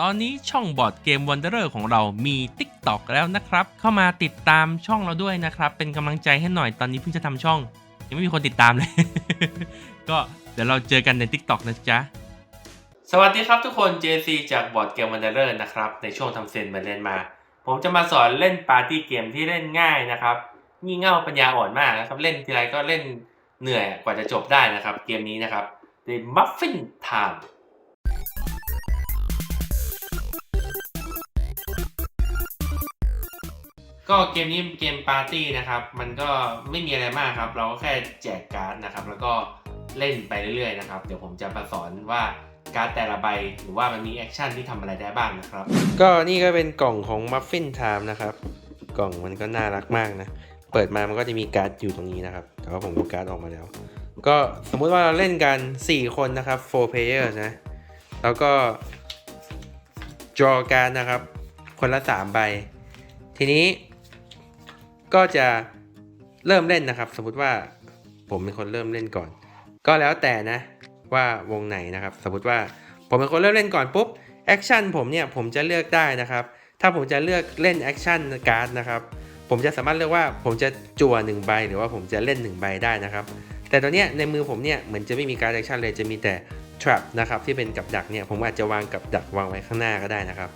ตอนนี้ช่องบอร์ดเกมวันเดอร์ของเรามี TikTok แล้วนะครับ เข้ามาติดตามช่องเราด้วยนะครับ เป็นกำลังใจให้หน่อยตอนนี้เพิ่งจะทำช่อง ยังไม่มีคนติดตามเลย ก็เดี๋ยวเราเจอกันใน TikTok นะจ๊ะ สวัสดีครับทุกคน JC จากบอร์ดเกมวันเดอร์นะครับ ในช่วงทำเซนมาเล่นมา ผมจะมาสอนเล่นปาร์ตี้เกมที่เล่นง่ายนะครับงี่เง่าปัญญาอ่อนมากนะครับ เล่นทีไรก็เล่นเหนื่อยกว่าจะจบได้นะครับ เกมนี้นะครับ The Muffin Time ก็เกมนี้เกมปาร์ตี้นะครับ มันก็ไม่มีอะไรมากครับ เราก็แค่แจกการ์ดนะครับ แล้วก็เล่นไปเรื่อยๆนะครับ เดี๋ยวผมจะมาสอนว่าการ์ดแต่ละใบหรือว่ามันมีแอคชั่นที่ทำอะไรได้บ้างนะครับ ก็นี่ก็เป็นกล่องของ Muffin Time นะครับ กล่องมันก็น่ารักมากนะ เปิดมามันก็จะมีการ์ดอยู่ตรงนี้นะครับ แต่ว่าผมดูการ์ดออกมาแล้ว ก็สมมุติว่าเราเล่นกัน 4 คนนะครับ 4 player นะ แล้วก็ draw การ์ดนะครับ คนละ 3 ใบ ทีนี้ ก็จะเริ่มเล่นนะครับ สมมติว่าผมเป็นคนเริ่มเล่นก่อน ก็แล้วแต่นะว่าวงไหนนะครับ สมมติว่าผมเป็นคนเริ่มเล่นก่อนปุ๊บแอคชั่นผมเนี่ยผมจะเลือกได้นะครับ ถ้าผมจะเลือกเล่นแอคชั่นการ์ดนะครับผมจะสามารถเลือกว่าผมจะจั่วหนึ่งใบหรือว่าผมจะเล่นหนึ่งใบได้นะครับ แต่ตอนนี้ในมือผมเนี่ยเหมือนจะไม่มีการแอคชั่นเลยจะมีแต่ trap นะครับที่เป็นกับดักเนี่ยผมอาจจะวางกับดักวางไว้ข้างหน้าก็ได้นะครับ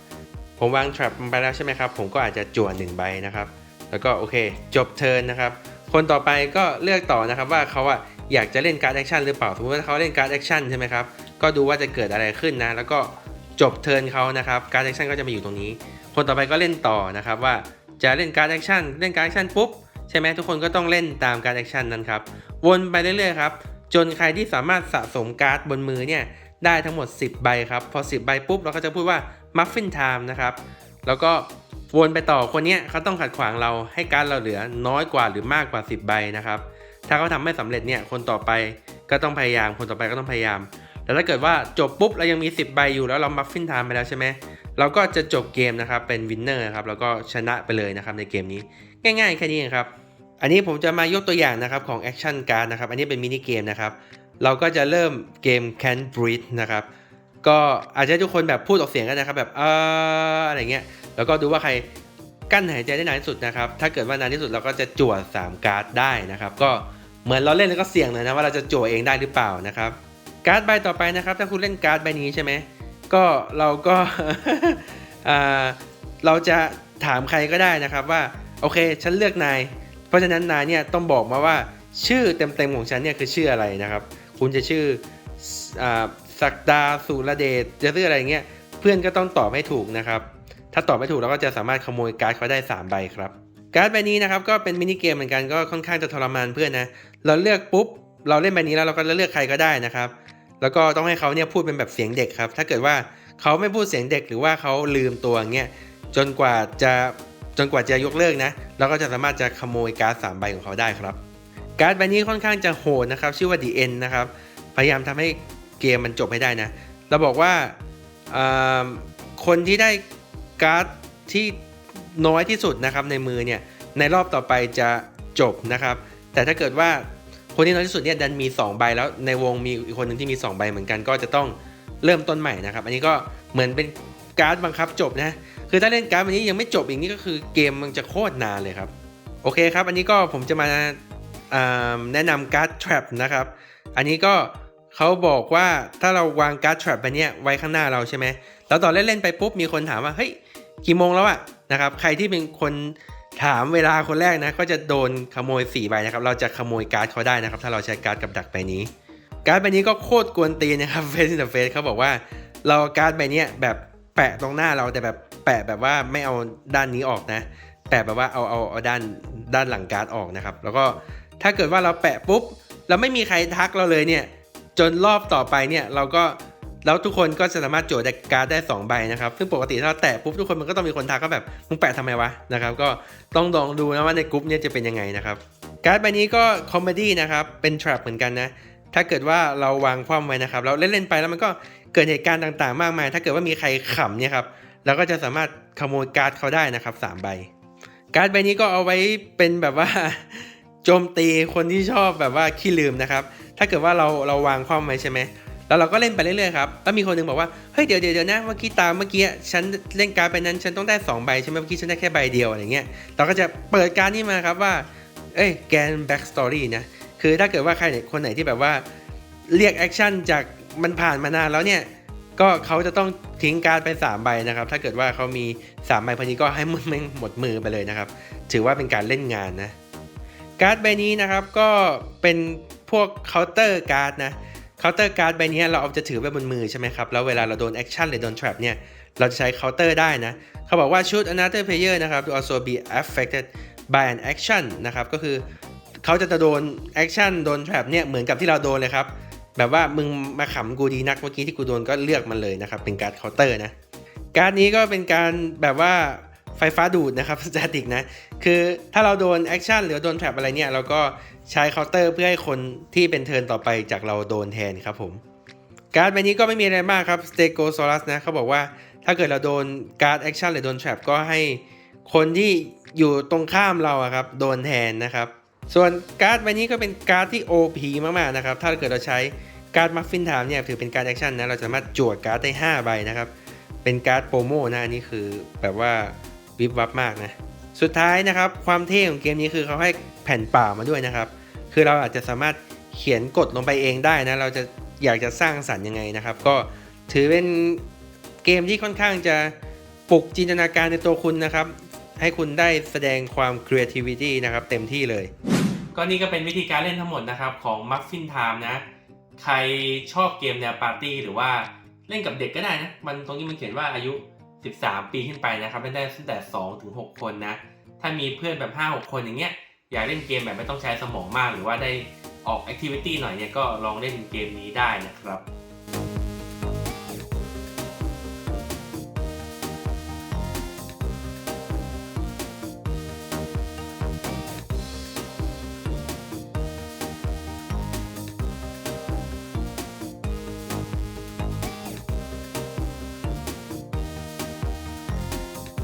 ผมวาง trap ไปแล้วใช่ไหมครับ ผมก็อาจจะจั่วหนึ่งใบนะครับ แล้วก็โอเค จบเทินนะครับ คนต่อไปก็เลือกต่อนะครับว่าเขาอะอยากจะเล่นการ์ดแอคชั่นหรือเปล่าสมมติว่าเขาเล่นการ์ดแอคชั่นใช่ไหมครับก็ดูว่าจะเกิดอะไรขึ้นนะ แล้วก็จบเทินเขานะครับการ์ดแอคชั่นก็จะมาอยู่ตรงนี้ คนต่อไปก็เล่นต่อนะครับว่าจะเล่นการ์ดแอคชั่นเล่นการ์ดแอคชั่นปุ๊บใช่ไหมทุกคนก็ต้องเล่นตามการ์ดแอคชั่นนั้นครับวนไปเรื่อยๆครับจนใครที่สามารถสะสมการ์ดบนมือเนี่ยได้ทั้งหมด 10 ใบครับ พอ 10 ใบปุ๊บเราก็จะพูดว่า muffin time นะครับ แล้วก็ วนไปต่อคนเนี้ยเขาต้องขัดขวางเราให้การเราเหลือน้อยกว่าหรือมากกว่า 10 ใบนะครับ ถ้าเขาทำไม่สำเร็จเนี่ยคนต่อไปก็ต้องพยายาม คนต่อไปก็ต้องพยายาม แต่ถ้าเกิดว่าจบปุ๊บเรายังมี 10 ใบอยู่แล้วเรามัฟฟินไทม์ไปแล้วใช่ไหมเราก็จะจบเกมนะครับเป็นวินเนอร์ครับแล้วก็ชนะไปเลยนะครับในเกมนี้ ง่ายๆแค่นี้ครับ อันนี้ผมจะมายกตัวอย่างนะครับของแอคชั่นการ์ดนะครับ อันนี้เป็นมินิเกมนะครับ เราก็จะเริ่มเกม Can Breathe นะครับ ก็อาจจะทุกคนแบบพูดออกเสียงกันนะครับแบบเอออะไรเงี้ยแล้วก็ดูว่าใครกั้นหายใจได้นานที่สุดนะครับถ้าเกิดว่านานที่สุดเราก็จะจั่ว3การ์ดได้นะครับ ก็เหมือนเราเล่นแล้วก็เสี่ยงหน่อยนะว่าเราจะจั่วเองได้หรือเปล่านะครับการ์ดใบต่อไปนะครับ ถ้าคุณเล่นการ์ดใบนี้ใช่ไหมก็เราก็เราจะถามใครก็ได้นะครับว่าโอเคฉันเลือกนาย เพราะฉะนั้นนายเนี่ยต้องบอกมาว่าชื่อเต็มๆของฉันเนี่ยคือชื่ออะไรนะครับ คุณจะชื่ออ ศักดาสุรเดชจะชื่ออะไรเงี้ยเพื่อนก็ต้องตอบให้ถูกนะครับ ถ้าตอบไม่ถูกเราก็จะสามารถขโมยการ์ดเขาได้ 3 ใบครับการ์ดใบนี้นะครับก็เป็นมินิเกมเหมือนกันก็ค่อนข้างจะทรมานเพื่อนนะเราเลือกปุ๊บ เราเล่นใบนี้แล้วเราก็เลือกใครก็ได้นะครับ แล้วก็ต้องให้เขาเนี่ยพูดเป็นแบบเสียงเด็กครับ ถ้าเกิดว่าเขาไม่พูดเสียงเด็กหรือว่าเขาลืมตัวเงี้ยจนกว่าจะจนกว่าจะยกเลิกนะเราก็จะสามารถจะขโมยการ์ดสามใบของเขาได้ครับ การ์ดใบนี้ค่อนข้างจะโหดนะครับ ชื่อว่า The End นะครับพยายามทำให้ เกมมันจบให้ได้นะ เราบอกว่าคนที่ได้การ์ดที่น้อยที่สุดนะครับในมือเนี่ยในรอบต่อไปจะจบนะครับ แต่ถ้าเกิดว่าคนที่น้อยที่สุดเนี่ยดันมี 2 ใบแล้วในวงมีอีกคนหนึ่งที่มี 2 ใบเหมือนกันก็จะต้องเริ่มต้นใหม่นะครับ อันนี้ก็เหมือนเป็นการ์ดบังคับจบนะคือถ้าเล่นการ์ดวันนี้ยังไม่จบอีกนี่ก็คือเกมมันจะโคตรนานเลยครับโอเคครับ อันนี้ก็ผมจะมาอ่าแนะนำการ์ด trap นะครับ อันนี้ก็ เขาบอกว่าถ้าเราวางการ์ด trap ไปเนี่ยไว้ข้างหน้าเราใช่ไหมแล้วตอนเล่นๆไปปุ๊บมีคนถามว่าเฮ้ยกี่โมงแล้วอะนะครับใครที่เป็นคนถามเวลาคนแรกนะก็จะโดนขโมย4ใบนะครับเราจะขโมยการ์ดเขาได้นะครับ ถ้าเราใช้การ์ดกับดักใบนี้ การ์ดใบนี้ก็โคตรกวนตีนะครับ Face in the Face เขาบอกว่าเราการ์ดใบนี้แบบแปะตรงหน้าเราแต่แบบแปะแบบว่าไม่เอาด้านนี้ออกนะ แปะแบบว่าเอาเอาเอาด้านด้านหลังการ์ดออกนะครับ แล้วก็ถ้าเกิดว่าเราแปะปุ๊บ แล้วไม่มีใครทักเราเลยเนี่ย จนรอบต่อไปเนี่ยเราก็แล้วทุกคนก็จะสามารถโจทย์การ์ดได้ 2 ใบนะครับ ซึ่งปกติถ้าเราแตะปุ๊บทุกคนมันก็ต้องมีคนทักก็แบบมึงแปะทำไมวะนะครับ ก็ต้องลองดูนะว่าในกลุ่มเนี่ยจะเป็นยังไงนะครับ การ์ดใบนี้ก็คอมเมดี้นะครับ เป็น trap เหมือนกันนะ ถ้าเกิดว่าเราวางคว่ำไว้นะครับ เราเล่นๆไปแล้วมันก็เกิดเหตุการณ์ต่างๆ มากมาย ถ้าเกิดว่ามีใครขำเนี่ยครับเราก็จะสามารถขโมยการ์ดเขาได้นะครับสามใบ การ์ดใบนี้ก็เอาไว้เป็นแบบว่าโจมตีคนที่ชอบแบบว่าขี้ลืมนะครับ ถ้าเกิดว่าเราเราวางคว่ำไว้ใช่ไหมแล้วเราก็เล่นไปเรื่อยๆครับแล้วมีคนหนึงบอกว่า เฮ้ย เดี๋ยวเดี๋ยวนะเมื่อกี้ตามเมื่อกี้ฉันเล่นการ์ดไปนั้น ฉันต้องได้สองใบใช่ไหมเมื่อกี้ฉันได้แค่ใบเดียวอะไรเงี้ย เราก็จะเปิดการดนี้มาครับว่า เอ้ย แกนแบ็กสตอรี่นะ คือถ้าเกิดว่าใครเนี่ยคนไหนที่แบบว่าเรียกแอคชั่นจากมันผ่านมานานแล้วเนี่ย ก็เขาจะต้องทิ้งการ์ดไป 3 ใบนะครับ ถ้าเกิดว่าเขามี 3 ใบพอดีก็ให้มึงแม่งหมดมือไปเลยนะครับ ถือว่าเป็นการเล่นงานนะ การ์ดใบนี้นะครับก็เป็น พวกเคาน์เตอร์การ์ดนะเคาน์เตอร์การ์ดใบนี้เราเอาจะถือไว้บนมือใช่ไหมครับ แล้วเวลาเราโดนแอคชั่นหรือโดน trap เนี่ย เราจะใช้เคาน์เตอร์ได้นะ เขาบอกว่า shoot another player นะครับ to also be affected by an action นะครับ ก็คือเขาจะโดน action โดน trap เนี่ยเหมือนกับที่เราโดนเลยครับ แบบว่ามึงมาขำกูดีนักเมื่อกี้ที่กูโดนก็เลือกมันเลยนะครับ เป็นการ์ดเคาน์เตอร์นะ การ์ดนี้ก็เป็นการแบบว่าไฟฟ้าดูดนะครับสแตติกนะ คือถ้าเราโดนแอคชั่นหรือโดนแทร็บอะไรเนี่ยเราก็ ใช้เคาน์เตอร์เพื่อให้คนที่เป็นเทิร์นต่อไปจากเราโดนแทนครับผมการ์ดใบนี้ก็ไม่มีอะไรมากครับ s t e g o s a u r u s นะเขาบอกว่าถ้าเกิดเราโดนการ์ดแอคชั่นหรือโดนแทร็บก็ให้คนที่อยู่ตรงข้ามเราอะครับโดนแทนนะครับ ส่วนการ์ดใบนี้ก็เป็นการ์ดที่ OP มากๆนะครับถ้าเกิดเราใช้การ์ดมัฟฟินถามเนี่ยถือเป็นการ์ดแอคชั่นนะเราจะสามารถจวดการ์ดได้ 5 ใบนะครับเป็นการ์ดโปรโมนะอันนี้คือแบบว่าวิบวับมากนะสุดท้ายนะครับความเท่ของเกมนี้คือเขาให้แผ่นป่ามาด้วยนะครับ คือเราอาจจะสามารถเขียนกดลงไปเองได้นะ เราจะอยากจะสร้างสรรค์ยังไงนะครับ ก็ถือเป็นเกมที่ค่อนข้างจะปลุกจินตนาการในตัวคุณนะครับ ให้คุณได้แสดงความ creativity นะครับ เต็มที่เลย ก็นี่ก็เป็นวิธีการเล่นทั้งหมดนะครับของ Muffin Time นะ ใครชอบเกมแนวปาร์ตี้หรือว่าเล่นกับเด็กก็ได้นะ มันตรงนี้มันเขียนว่าอายุ 13 ปีขึ้นไปนะครับเล่นได้ตั้งแต่ 2 ถึง 6 คนนะ ถ้ามีเพื่อนแบบ 5-6 คนอย่างเงี้ย อยากเล่นเกมแบบไม่ต้องใช้สมองมาก หรือว่าได้ออกแอคทิวิตี้หน่อยเนี่ยก็ลองเล่นเกมนี้ได้นะครับ